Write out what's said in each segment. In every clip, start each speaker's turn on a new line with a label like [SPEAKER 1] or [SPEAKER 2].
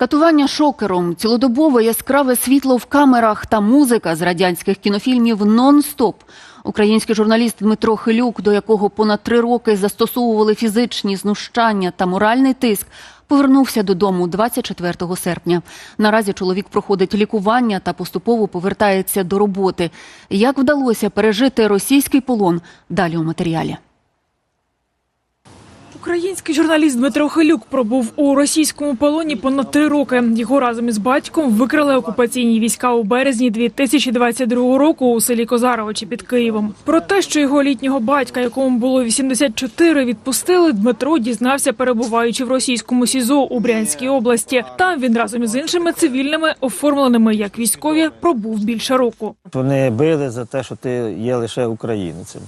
[SPEAKER 1] Катування шокером, цілодобове яскраве світло в камерах та музика з радянських кінофільмів нон-стоп. Український журналіст Дмитро Хилюк, до якого понад три роки застосовували фізичні знущання та моральний тиск, повернувся додому 24 серпня. Наразі чоловік проходить лікування та поступово повертається до роботи. Як вдалося пережити російський полон? Далі у матеріалі.
[SPEAKER 2] Український журналіст Дмитро Хилюк пробув у російському полоні понад три роки. Його разом із батьком викрали окупаційні війська у березні 2022 року у селі Козаровичі під Києвом. Про те, що його літнього батька, якому було 84, відпустили, Дмитро дізнався, перебуваючи в російському СІЗО у Брянській області. Там він разом із іншими цивільними, оформленими як військові, пробув більше року.
[SPEAKER 3] Вони били за те, що ти є лише українцем.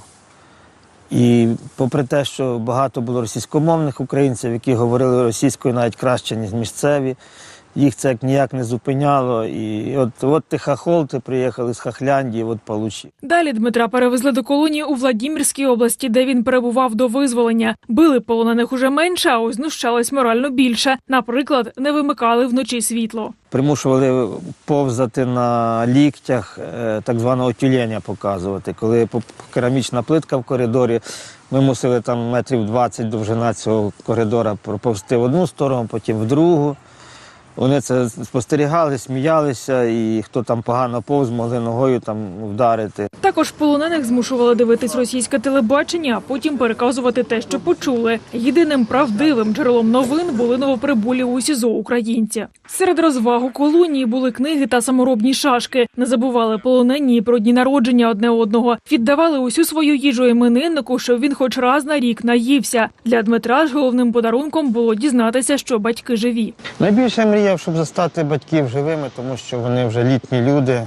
[SPEAKER 3] І попри те, що багато було російськомовних українців, які говорили російською навіть краще, ніж місцеві, їх це як ніяк не зупиняло. І от, от ти хахол, ти приїхали з Хахляндії, от получи.
[SPEAKER 2] Далі Дмитра перевезли до колонії у Владімірській області, де він перебував до визволення. Били полонених уже менше, а ось знущались морально більше. Наприклад, не вимикали вночі світло.
[SPEAKER 3] Примушували повзати на ліктях, е, так званого тюленя показувати. Коли керамічна плитка в коридорі, ми мусили там метрів 20 довжина цього коридора проповзти в одну сторону, потім в другу. Вони це спостерігали, сміялися, і хто там погано повз, могли ногою там вдарити.
[SPEAKER 2] Також полонених змушували дивитись російське телебачення, а потім переказувати те, що почули. Єдиним правдивим джерелом новин були новоприбулі у СІЗО українці. Серед розваг у колонії були книги та саморобні шашки. Не забували полонені і про дні народження одне одного. Віддавали усю свою їжу імениннику, щоб він хоч раз на рік наївся. Для Дмитра ж головним подарунком було дізнатися, що батьки живі.
[SPEAKER 3] Найбільше мріяв, щоб застати батьків живими, тому що вони вже літні люди. Е,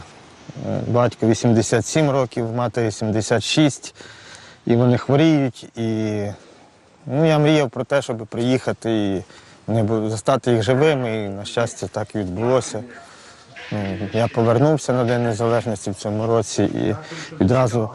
[SPEAKER 3] Батько 87 років, мати 76, і вони хворіють. І ну, я мріяв про те, щоб приїхати і вони застати їх живими, і на щастя так і відбулося. Ну, Я повернувся на День Незалежності в цьому році і відразу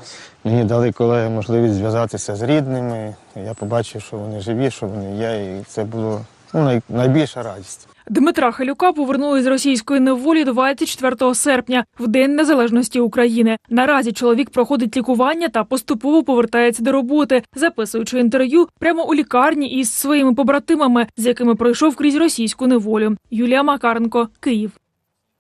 [SPEAKER 3] мені дали колеги можливість зв'язатися з рідними. Я побачив, що вони живі, що вони є, і це було ну, найбільша радість.
[SPEAKER 2] Дмитра Халюка повернули з російської неволі 24 серпня, в День Незалежності України. Наразі чоловік проходить лікування та поступово повертається до роботи, записуючи інтерв'ю прямо у лікарні із своїми побратимами, з якими пройшов крізь російську неволю. Юлія Макаренко, Київ.